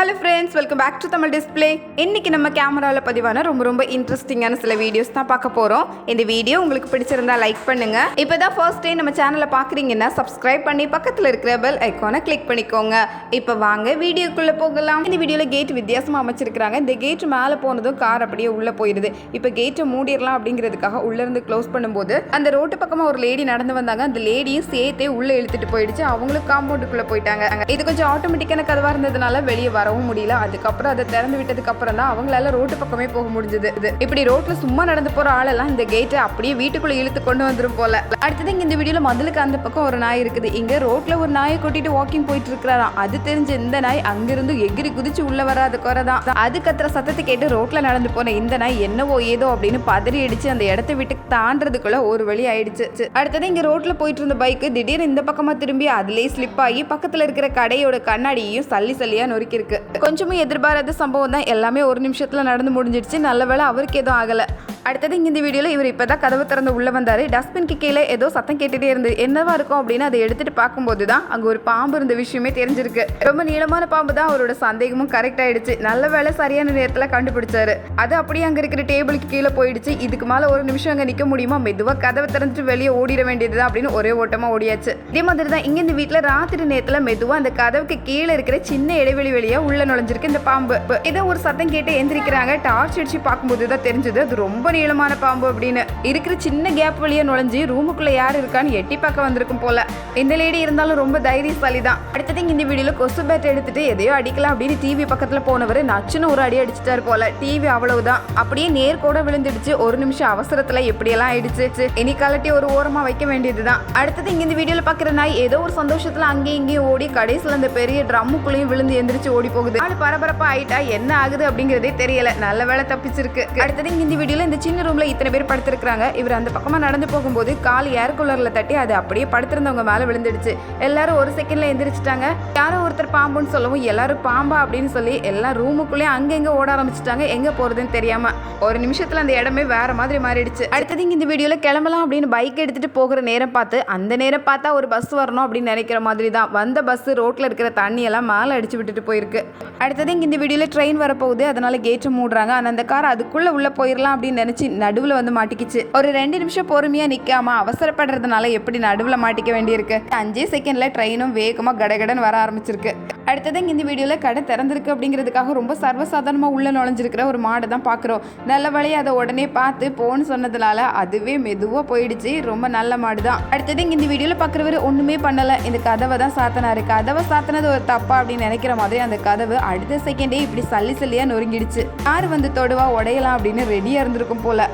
Hello friends welcome back to Tamil display இன்னைக்கு நம்ம கேமராவில் பதிவான ரொம்ப ரொம்ப இன்ட்ரெஸ்டிங்கான சில வீடியோஸ் தான் பார்க்க போகிறோம் இந்த வீடியோ உங்களுக்கு பிடிச்சிருந்தா லைக் பண்ணுங்க. இப்போ தான் ஃபர்ஸ்ட் டைம் நம்ம சேனலை பார்க்குறீங்கன்னா சப்ஸ்கிரைப் பண்ணி பக்கத்தில் இருக்கிற பெல் ஐக்கானை கிளிக் பண்ணிக்கோங்க. இப்போ வாங்க வீடியோக்குள்ளே போகலாம். இந்த வீடியோவில் கேட் வித்தியாசமாக அமைச்சிருக்கிறாங்க. இந்த கேட் மேலே போனதும் கார் அப்படியே உள்ளே போயிடுது இப்போ கேட்டை மூடிடலாம் அப்படிங்கிறதுக்காக உள்ளேருந்து க்ளோஸ் பண்ணும்போது அந்த ரோட்டு பக்கமாக ஒரு லேடி நடந்து வந்தாங்க. அந்த லேடியும் சேர்த்தே உள்ளே இழுத்துட்டு போயிடுச்சு. அவங்களும் காம்பவுண்டுக்குள்ளே போயிட்டாங்க. இது கொஞ்சம் ஆட்டோமேட்டிக்கான கதவாக இருந்ததுனால வெளியே வரவும் முடியல. அதுக்கப்புறம் அதை திறந்து விட்டதுக்கு அப்புறம் தான் அவங்களால ரோட்டு பக்கமே போக முடிஞ்சது. இது இப்படி ரோட்ல சும்மா நடந்து போற ஆளெல்லாம் இந்த கேட்டை அப்படியே வீட்டுக்குள்ள இழுத்து கொண்டு வந்துடும் போல. அடுத்தது இங்க இந்த வீடியோல மதுளுக்கு அந்த பக்கம் ஒரு நாய் இருக்குது. இங்க ரோட்ல ஒரு நாயை கூட்டிட்டு வாக்கிங் போயிட்டு இருக்கிறாராம். அது தெரிஞ்ச இந்த நாய் அங்கிருந்து எகிரி குதிச்சு உள்ள வராத குறை தான். அது கத்துற சத்தத்தை கேட்டு ரோட்ல நடந்து போன இந்த நாய் என்னவோ ஏதோ அப்படின்னு பதறி அடிச்சு அந்த இடத்த விட்டு தாண்டறதுக்குள்ள ஒரு வழி ஆயிடுச்சு. அடுத்தது இங்க ரோட்ல போயிட்டு இருந்த பைக்கு திடீர்னு இந்த பக்கமா திரும்பி அதுலயே ஸ்லிப் ஆகி பக்கத்துல இருக்கிற கடையோட கண்ணாடியையும் சல்லி சல்லியா நொறுக்கிருக்கு கொஞ்சமும் எதிர்பாராத சம்பவம் தான். எல்லாமே ஒரு நிமிஷத்துல நடந்து முடிஞ்சிடுச்சு. நல்ல வேளை அவருக்கு எதுவும் ஆகல. அடுத்தது இங்கே இந்த வீடியோவில் இவர் இப்போ தான் கதவு திறந்து உள்ளே வந்தார். டஸ்ட்பின்க்கு கீழே ஏதோ சத்தம் கேட்டுட்டே இருந்தது. என்னவா இருக்கும் அப்படின்னு அதை எடுத்துட்டு பார்க்கும்போது தான் அங்கே ஒரு பாம்பு இருந்த விஷயமே தெரிஞ்சிருக்கு. ரொம்ப நீளமான பாம்பு தான் அவரோட சந்தேகமும் கரெக்ட் ஆயிடுச்சு. நல்ல வேலை சரியான நேரத்தில் கண்டுபிடிச்சாரு. அது அப்படியே அங்கே இருக்கிற டேபிளுக்கு கீழே போயிடுச்சு. இதுக்கு மேலே ஒரு நிமிஷம் அங்கே நிற்க முடியுமா? மெதுவாக கதவை திறந்துட்டு வெளியே ஓடிட வேண்டியதுதான் அப்படின்னு ஒரே ஓட்டமாக ஓடியாச்சு. இதே மாதிரி தான் இங்கே இந்த வீட்டில் ராத்திரி நேரத்தில் மெதுவாக அந்த கதவுக்கு கீழே இருக்கிற சின்ன இடைவெளி வெளியாக உள்ள நுழைஞ்சிருக்கு இந்த பாம்பு. ஏதோ ஒரு சத்தம் கேட்டு எந்திரிக்கிறாங்க. டார்ச் அடிச்சு பார்க்கும்போது தான் தெரிஞ்சது. அது ரொம்ப நீளமான பாம்பு அப்படின்னு. இருக்கிற சின்ன கேப் வழியே நுழைஞ்சு ரூமுக்குள்ள யார் இருக்கான்னு எட்டி பார்க்க வந்திருக்கும் போல. இந்த லேடி இருந்தாலும் ரொம்ப தைரியசாலி தான் அடுத்தது இந்த வீடியோல கொசு பேட் எடுத்துட்டு எதையோ அடிக்கலாம் அப்படின்னு டிவி பக்கத்துல போனவர் நச்சுன்னு ஒரு அடி அடிச்சிட்டாரு போல. டிவி அவ்வளவுதான். அப்படியே நேர்கோட விழுந்துடுச்சு. ஒரு நிமிஷம் அவசரத்துல எப்படியெல்லாம் ஆயிடுச்சு. இனி கலட்டி ஒரு ஓரமா வைக்க வேண்டியதுதான். அடுத்தது இங்க இந்த வீடியோல பாக்குற நாய் ஏதோ ஒரு சந்தோஷத்துல அங்கேயும் இங்கேயும் ஓடி கடைசியில் அந்த பெரிய ட்ரம்முக்குள்ளேயும் விழுந்து எந்திரிச்சு ஓடி போகுது ஆள் பரபரப்பா ஆயிட்டா என்ன ஆகுது அப்படிங்கறதே தெரியல. நல்ல வேலை தப்பிச்சிருக்கு. அடுத்தது இங்க இந்த வீடியோல இந்த சின்ன ரூமில் இத்தனை பேர் படுத்திருக்கிறாங்க. இவர் அந்த பக்கமாக நடந்து போகும்போது கால் ஏர் கூலரில் தட்டி அது அப்படியே படுத்திருந்தவங்க மேலே விழுந்துடுச்சு. எல்லாரும் ஒரு செகண்டில் எந்திரிச்சிட்டாங்க. யாரோ ஒருத்தர் பாம்புன்னு சொல்லவும் எல்லாரும் பாம்பா அப்படின்னு சொல்லி எல்லாம் ரூமுக்குள்ளே அங்கங்கே ஓட ஆரம்பிச்சிட்டாங்க. எங்கே போகிறதுன்னு தெரியாமல் ஒரு நிமிஷத்தில் அந்த இடமே வேறு மாதிரி மாறிடுச்சு. அடுத்தது இங்கே இந்த வீடியோவில் கிளம்பலாம் அப்படின்னு பைக் எடுத்துகிட்டு போகிற நேரம் பார்த்து அந்த நேரம் பார்த்தா ஒரு பஸ் வரணும் அப்படின்னு நினைக்கிற மாதிரி தான் வந்த பஸ் ரோட்டில் இருக்கிற தண்ணியெல்லாம் மேலே அடிச்சு விட்டுட்டு போயிருக்கு. அடுத்தது இங்கே இந்த வீடியோவில் ட்ரெயின் வரப்போகுது. அதனால் கேட்டை மூடுறாங்க. ஆனால் அந்த கார் அதுக்குள்ளே உள்ளே போயிடலாம் அப்படின்னு கவனிச்சு நடுவில் வந்து மாட்டிக்கிச்சு. ஒரு ரெண்டு நிமிஷம் பொறுமையா நிக்காம அவசரப்படுறதுனால எப்படி நடுவில் மாட்டிக்க வேண்டியிருக்கு? அஞ்சே செகண்ட்ல ட்ரெயினும் வேகமா கடகடன் வர ஆரம்பிச்சிருக்கு. அடுத்தது இந்த வீடியோல கடை திறந்திருக்கு அப்படிங்கிறதுக்காக ரொம்ப சர்வசாதாரணமா உள்ள நுழைஞ்சிருக்கிற ஒரு மாடை தான் பார்க்குறோம். நல்ல வழி அதை உடனே பார்த்து போன்னு சொன்னதுனால அதுவே மெதுவாக போயிடுச்சு. ரொம்ப நல்ல மாடு தான். அடுத்ததும் இந்த வீடியோல பார்க்குறவர் ஒண்ணுமே பண்ணல. இந்த கதவை தான் சாத்தினாரு. கதவை சாத்தினது ஒரு தப்பா அப்படின்னு நினைக்கிற மாதிரி அந்த கதவு அடுத்த செகண்டே இப்படி சல்லி சல்லியா நொறுங்கிடுச்சு. யார் வந்து தொடுவா உடையலாம் அப்படின்னு ரெடியா இருந்திருக்கும் போல்.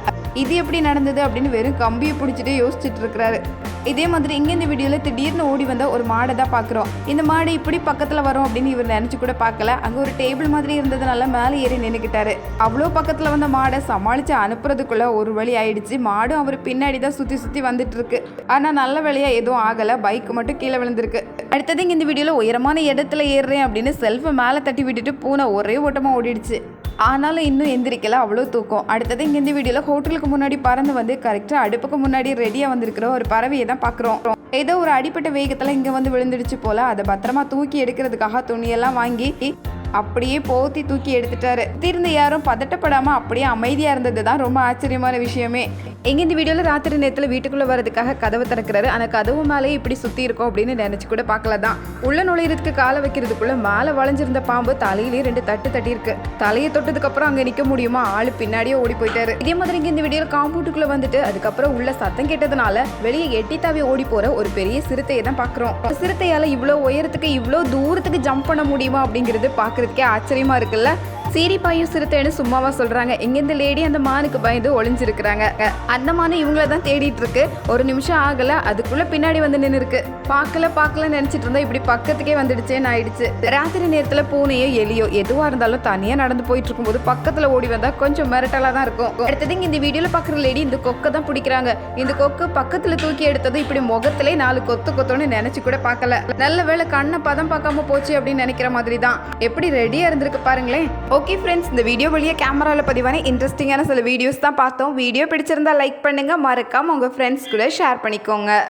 இது எப்படி நடந்தது அப்படின்னு வெறும் கம்பியை பிடிச்சிட்டு யோசிச்சுட்டு இருக்கிறாரு இதே மாதிரி இங்கே இந்த வீடியோவில் திடீர்னு ஓடி வந்த ஒரு மாடை தான் பார்க்குறோம். இந்த மாடு இப்படி பக்கத்தில் வரும் அப்படின்னு இவர் நினச்சி கூட பார்க்கல. அங்கே ஒரு டேபிள் மாதிரி இருந்ததுனால மேலே ஏறி நின்றுக்கிட்டாரு அவ்வளோ பக்கத்தில் வந்த மாடை சமாளித்து அனுப்புறதுக்குள்ள ஒரு வழி ஆயிடுச்சு. மாடும் அவர் பின்னாடி தான் சுற்றி சுற்றி வந்துட்டு இருக்கு ஆனால் நல்ல வழியாக எதுவும் ஆகலை. பைக் மட்டும் கீழே விழுந்திருக்கு. அடுத்தது இங்கே இந்த வீடியோவில் உயரமான இடத்துல ஏறுறேன் அப்படின்னு செல்ஃபை மேலே தட்டி விட்டுட்டு பூனை ஒரே ஓட்டமாக ஓடிடுச்சு. ஆனாலும் இன்னும் எந்திரிக்கல அவ்வளோ தூக்கம். அடுத்தது இங்கே இந்த வீடியோவில் ஹோட்டலுக்கு முன்னாடி பறந்து வந்து கரெக்டாக அடுப்புக்கு முன்னாடி ரெடியாக வந்திருக்கிற ஒரு பறவையை தான் பார்க்குறோம். ஏதோ ஒரு அடிப்பட்ட வேகத்தில் இங்கே வந்து விழுந்துடுச்சு போல அதை பத்திரமா தூக்கி எடுக்கிறதுக்காக துணியெல்லாம் வாங்கி அப்படியே போத்தி தூக்கி எடுத்துட்டாரு. தீர்ந்து யாரும் பதட்டப்படாமல் அப்படியே அமைதியாக இருந்தது தான் ரொம்ப ஆச்சரியமான விஷயமே. எங்கே இந்த வீடியோவில் ராத்திரி நேரத்தில் வீட்டுக்குள்ளே வரதுக்காக கதவு திறக்கிறாரு. அந்த கதவு மேலே இப்படி சுற்றி இருக்கும் அப்படின்னு நினச்சி கூட பார்க்கல தான். உள்ள நுழையிறதுக்கு காலை வைக்கிறதுக்குள்ள மேலே வளைஞ்சிருந்த பாம்பு தலையிலேயே ரெண்டு தட்டு தட்டியிருக்கு. தலையை தொட்டதுக்கப்புறம் அங்கே நிற்க முடியுமா? ஆள் பின்னாடியே ஓடி போயிட்டாரு. இதே மாதிரி இங்கே இந்த வீடியோவில் காம்பவுண்டுக்குள்ளே வந்துட்டு அதுக்கப்புறம் உள்ள சத்தம் கேட்டதுனால வெளியே எட்டி தாவி ஓடி போகிற ஒரு பெரிய சிறுத்தையை தான் பார்க்குறோம் சிறுத்தையால் இவ்வளோ உயரத்துக்கு இவ்வளோ தூரத்துக்கு ஜம்ப் பண்ண முடியுமா அப்படிங்கிறது பார்க்குறதுக்கே ஆச்சரியமா இருக்குல்ல? சீரி பாயும் சிறுத்தைன்னு சும்மாவா சொல்றாங்க. இங்கேருந்து லேடி அந்த மானுக்கு பயந்து ஒளிஞ்சிருக்கிறாங்க. அந்த மானு இவங்கள தான் தேடிட்டு இருக்கு ஒரு நிமிஷம் ஆகல அதுக்குள்ள பின்னாடி வந்து நின்று இருக்கு பார்க்கல பார்க்கல நினைச்சிட்டு இருந்தா இப்படி பக்கத்துக்கே வந்துடுச்சேன்னு ஆயிடுச்சு. ராத்திரி நேரத்துல பூனையோ எலியோ எதுவா இருந்தாலும் தனியா நடந்து போயிட்டு இருக்கும்போது பக்கத்துல ஓடி வந்தா கொஞ்சம் மிரட்டலா தான் இருக்கும். அடுத்தது இந்த வீடியோல பாக்குற லேடி இந்த கொக்கை தான் பிடிக்கிறாங்க. இந்த கொக்கு பக்கத்துல தூக்கி எடுத்தது இப்படி முகத்திலே நாலு கொத்து கொத்தோன்னு நினைச்சு கூட பார்க்கல. நல்ல வேளை கண்ணை பதம் பார்க்காம போச்சு அப்படின்னு நினைக்கிற மாதிரி தான். எப்படி ரெடியா இருந்திருக்கு பாருங்களேன். ஓகே ஃப்ரெண்ட்ஸ் இந்த வீடியோ வழியாக கேமராவில் பதிவான இன்ட்ரெஸ்டிங்கான சில வீடியோஸ் தான் பார்த்தோம். வீடியோ பிடிச்சிருந்தா லைக் பண்ணுங்கள் மறக்காமல் உங்கள் ஃப்ரெண்ட்ஸ் கூட ஷேர் பண்ணிக்கோங்க.